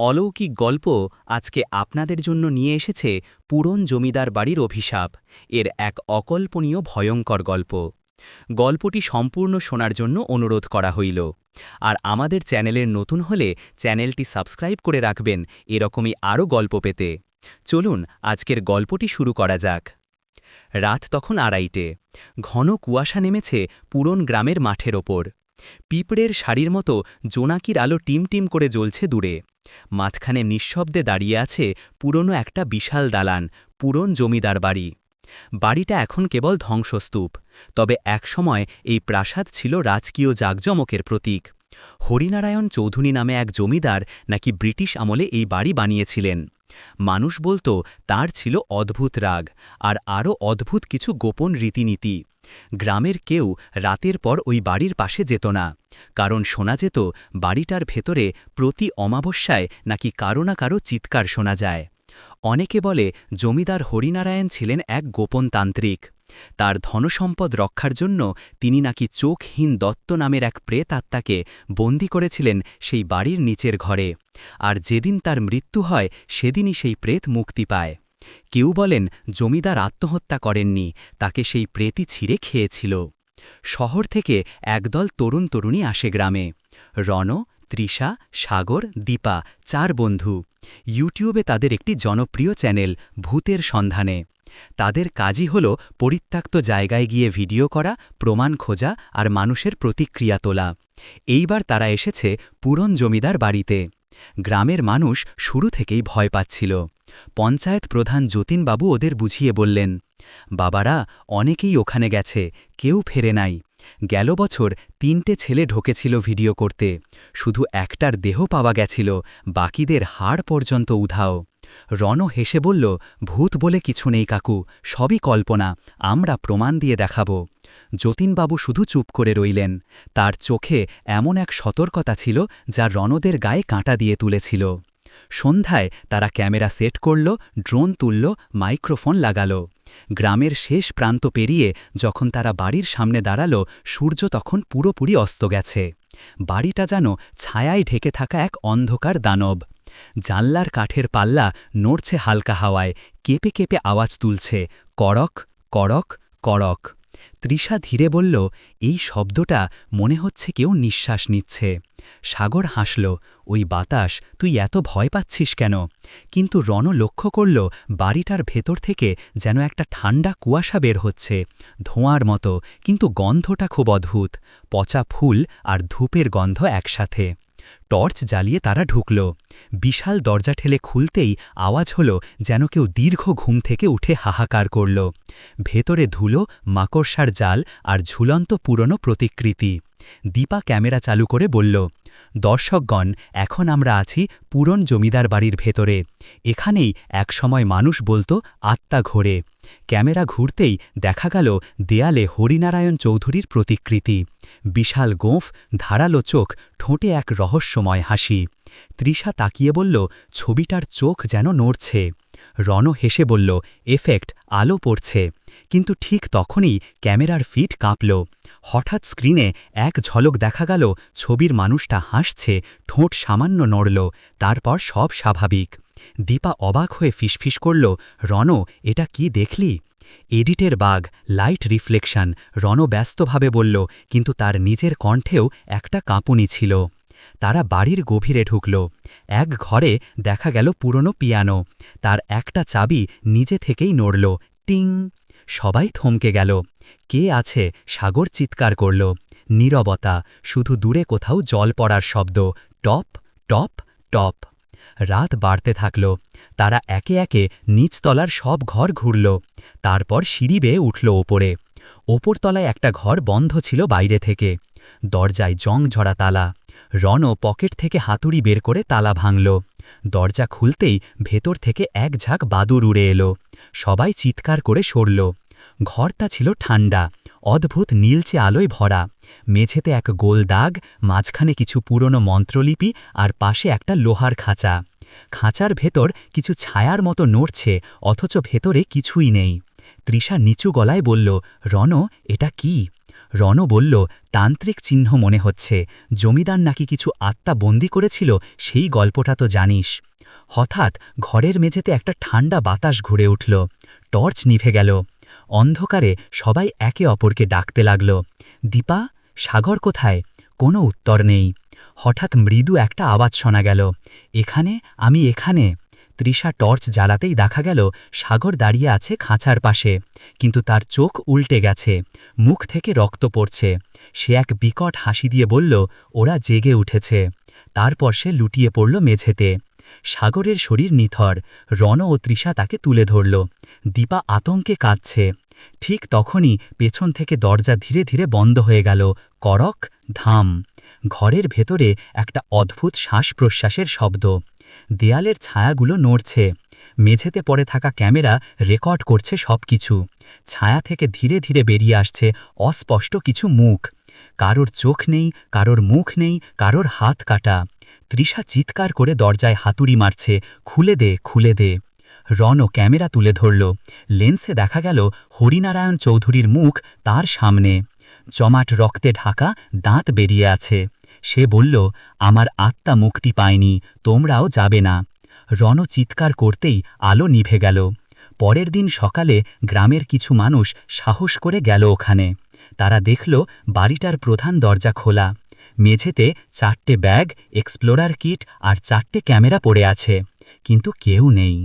অলৌকিক গল্প আজকে আপনাদের জন্য নিয়ে এসেছে পুরন জমিদার বাড়ির অভিশাপ, এর এক অকল্পনীয় ভয়ঙ্কর গল্প। গল্পটি সম্পূর্ণ শোনার জন্য অনুরোধ করা হইল। আর আমাদের চ্যানেলের নতুন হলে চ্যানেলটি সাবস্ক্রাইব করে রাখবেন, এরকমই আরও গল্প পেতে। চলুন, আজকের গল্পটি শুরু করা যাক। রাত তখন আড়াইটে। ঘন কুয়াশা নেমেছে পুরন গ্রামের মাঠের ওপর। পিঁপড়ের শাড়ির মতো জোনাকির আলো টিমটিম করে জ্বলছে দূরে। মাঝখানে নিঃশব্দে দাঁড়িয়ে আছে পুরনো একটা বিশাল দালান, পুরন জমিদার বাড়ি। বাড়িটা এখন কেবল ধ্বংসস্তূপ, তবে একসময় এই প্রাসাদ ছিল রাজকীয় জাকজমকের প্রতীক। হরিনারায়ণ চৌধুরী নামে এক জমিদার নাকি ব্রিটিশ আমলে এই বাড়ি বানিয়েছিলেন। মানুষ বলতো, তার ছিল অদ্ভুত রাগ আর আরও অদ্ভুত কিছু গোপন রীতিনীতি। গ্রামের কেউ রাতের পর ওই বাড়ির পাশে যেত না, কারণ শোনা যেত বাড়িটার ভেতরে প্রতি অমাবস্যায় নাকি কারও না কারও চিৎকার শোনা যায়। অনেকে বলে, জমিদার হরিনারায়ণ ছিলেন এক গোপন তান্ত্রিক। তার ধনসম্পদ রক্ষার জন্য তিনি নাকি চোখহীন দত্ত নামের এক প্রেত আত্মাকে বন্দি করেছিলেন সেই বাড়ির নিচের ঘরে। আর যেদিন তার মৃত্যু হয়, সেদিনই সেই প্রেত মুক্তি পায়। কেউ বলেন, জমিদার আত্মহত্যা করেননি, তাকে সেই প্রেতি ছিঁড়ে খেয়েছিল। শহর থেকে একদল তরুণ তরুণী আসে গ্রামে। রণ, তৃষা, সাগর, দীপা, চার বন্ধু। ইউটিউবে তাদের একটি জনপ্রিয় চ্যানেল, ভূতের সন্ধানে। তাদের কাজই হল পরিত্যক্ত জায়গায় গিয়ে ভিডিও করা, প্রমাণ খোঁজা আর মানুষের প্রতিক্রিয়া তোলা। এইবার তারা এসেছে পুরন জমিদার বাড়িতে। গ্রামের মানুষ শুরু থেকেই ভয় পাচ্ছিল। পঞ্চায়েত প্রধান যতীনবাবু ওদের বুঝিয়ে বললেন, বাবারা, অনেকেই ওখানে গেছে, কেউ ফেরে নাই। গেল বছর তিনটে ছেলে ঢোকেছিল ভিডিও করতে। শুধু একটার দেহ পাওয়া গেছিল, বাকিদের হাড় পর্যন্ত উধাও। রণ হেসে বলল, ভূত বলে কিছু নেই কাকু, সবই কল্পনা, আমরা প্রমাণ দিয়ে দেখাব। যতীনবাবু শুধু চুপ করে রইলেন। তার চোখে এমন এক সতর্কতা ছিল যা রণদের গায়ে কাঁটা দিয়ে তুলেছিল। সন্ধ্যায় তারা ক্যামেরা সেট করল, ড্রোন তুলল, মাইক্রোফোন লাগাল। গ্রামের শেষ প্রান্ত পেরিয়ে যখন তারা বাড়ির সামনে দাঁড়াল, সূর্য তখন পুরোপুরি অস্ত গেছে। বাড়িটা যেন ছায়ায় ঢেকে থাকা এক অন্ধকার দানব। জানলার কাঠের পাল্লা নড়ছে হালকা হাওয়ায়, কেঁপে কেঁপে আওয়াজ তুলছে, করক করক করক। তৃষা ধীরে বলল, এই শব্দটা মনে হচ্ছে কেউ নিঃশ্বাস নিচ্ছে। সাগর হাসল, ওই বাতাস, তুই এত ভয় পাচ্ছিস কেন? কিন্তু রণ লক্ষ্য করল, বাড়িটার ভেতর থেকে যেন একটা ঠান্ডা কুয়াশা বের হচ্ছে, ধোঁয়ার মতো, কিন্তু গন্ধটা খুব অদ্ভুত। পচা ফুল আর ধূপের গন্ধ একসাথে। টর্চ জ্বালিয়ে তারা ঢুকল। বিশাল দরজা ঠেলে খুলতেই আওয়াজ হল যেন কেউ দীর্ঘ ঘুম থেকে উঠে হাহাকার করল। ভেতরে ধুলো, মাকড়সার জাল আর ঝুলন্ত পুরনো প্রতিকৃতি। দীপা ক্যামেরা চালু করে বলল দর্শকগণ, এখন আমরা আছি পুরন জমিদার বাড়ির ভেতরে। এখানেই একসময় মানুষ বলতো, আত্মা ঘোরে। ক্যামেরা ঘুরতেই দেখা গেল দেয়ালে হরিনারায়ণ চৌধুরীর প্রতিকৃতি। বিশাল গোঁফ, ধারালো চোখ, ঠোঁটে এক রহস্যময় হাসি। তৃষা তাকিয়ে বলল, ছবিটার চোখ যেন নড়ছে। রণ হেসে বলল, এফেক্ট, আলো পড়ছে। কিন্তু ঠিক তখনই ক্যামেরার ফিট কাঁপল। হঠাৎ স্ক্রিনে এক ঝলক দেখা গেল, ছবির মানুষটা হাসছে, ঠোঁট সামান্য নড়ল, তারপর সব স্বাভাবিক। দীপা অবাক হয়ে ফিসফিস করল রণ এটা কি দেখলি? এডিটের বাঘ, লাইট রিফ্লেকশন রণ ব্যস্তভাবে বলল, কিন্তু তার নিজের কণ্ঠেও একটা কাঁপুনি ছিল। তারা বাড়ির গভীরে ঢুকল। এক ঘরে দেখা গেল পুরনো পিয়ানো। তার একটা চাবি নিজে থেকেই নড়ল। টিং! সবাই থমকে গেল। কে আছে? সাগর চিৎকার করল। নীরবতা, শুধু দূরে কোথাও জল পড়ার শব্দ। টপ টপ টপ। রাত বাড়তে থাকল। তারা একে একে নিচতলার সব ঘর ঘুরল। তারপর সিঁড়ি বেয়ে উঠল ওপরে। ওপরতলায় একটা ঘর বন্ধ ছিল বাইরে থেকে। দরজায় জং ঝরা তালা। রণ পকেট থেকে হাতুড়ি বের করে তালা ভাঙল। দরজা খুলতেই ভেতর থেকে এক ঝাঁক বাদুর উড়ে এলো। সবাই চিৎকার করে সরল। ঘরটা ছিল ঠান্ডা অদ্ভুত নীলচে আলোয় ভরা। মেঝেতে এক গোল দাগ, মাঝখানে কিছু পুরনো মন্ত্রলিপি আর পাশে একটা লোহার খাঁচা। খাঁচার ভেতর কিছু ছায়ার মতো নড়ছে, অথচ ভেতরে কিছুই নেই। তৃষা নিচু গলায় বলল রণ এটা কি? রণ বলল, তান্ত্রিক চিহ্ন মনে হচ্ছে। জমিদার নাকি কিছু আত্মা বন্দি করেছিল, সেই গল্পটা তো জানিস। হঠাৎ ঘরের মেঝেতে একটা ঠান্ডা বাতাস ঘুরে উঠল। টর্চ নিভে গেল। অন্ধকারে সবাই একে অপরকে ডাকতে লাগল। দীপা, সাগর কোথায়? কোনো উত্তর নেই। হঠাৎ মৃদু একটা আওয়াজ শোনা গেল। এখানে? আমি এখানে? তৃষা টর্চ জ্বালাতেই দেখা গেল সাগর দাঁড়িয়ে আছে খাঁচার পাশে, কিন্তু তার চোখ উল্টে গেছে, মুখ থেকে রক্ত পড়ছে। সে এক বিকট হাসি দিয়ে বলল, ওরা জেগে উঠেছে। তারপর সে লুটিয়ে পড়ল মেঝেতে। সাগরের শরীর নিথর, রণ ও তৃষা তাকে তুলে ধরল। দীপা আতঙ্কে কাঁদছে। ঠিক তখনই পেছন থেকে দরজা ধীরে ধীরে বন্ধ হয়ে গেল, করক, ধাম। ঘরের ভেতরে একটা অদ্ভুত শ্বাস প্রশ্বাসের শব্দ। দেয়ালের ছায়াগুলো নড়ছে। মেঝেতে পড়ে থাকা ক্যামেরা রেকর্ড করছে সবকিছু। ছায়া থেকে ধীরে ধীরে বেরিয়ে আসছে অস্পষ্ট কিছু মুখ। কারোর চোখ নেই, কারোর মুখ নেই, কারোর হাত কাটা। তৃষা চিৎকার করে দরজায় হাতুড়ি মারছে, খুলে দে খুলে দে। রণ ক্যামেরা তুলে ধরল। লেন্সে দেখা গেল হরিনারায়ণ চৌধুরীর মুখ তার সামনে। জমাট রক্তে ঢাকা, দাঁত বেরিয়ে আছে। সে বলল, আমার আত্মা মুক্তি পায়নি, তোমরাও যাবে না। রণ চিৎকার করতেই আলো নিভে গেল। পরের দিন সকালে গ্রামের কিছু মানুষ সাহস করে গেল ওখানে। তারা দেখল বাড়িটার প্রধান দরজা খোলা। মেঝেতে চারটে ব্যাগ, এক্সপ্লোরার কিট আর চারটে ক্যামেরা পড়ে আছে। কিন্তু কেউ নেই।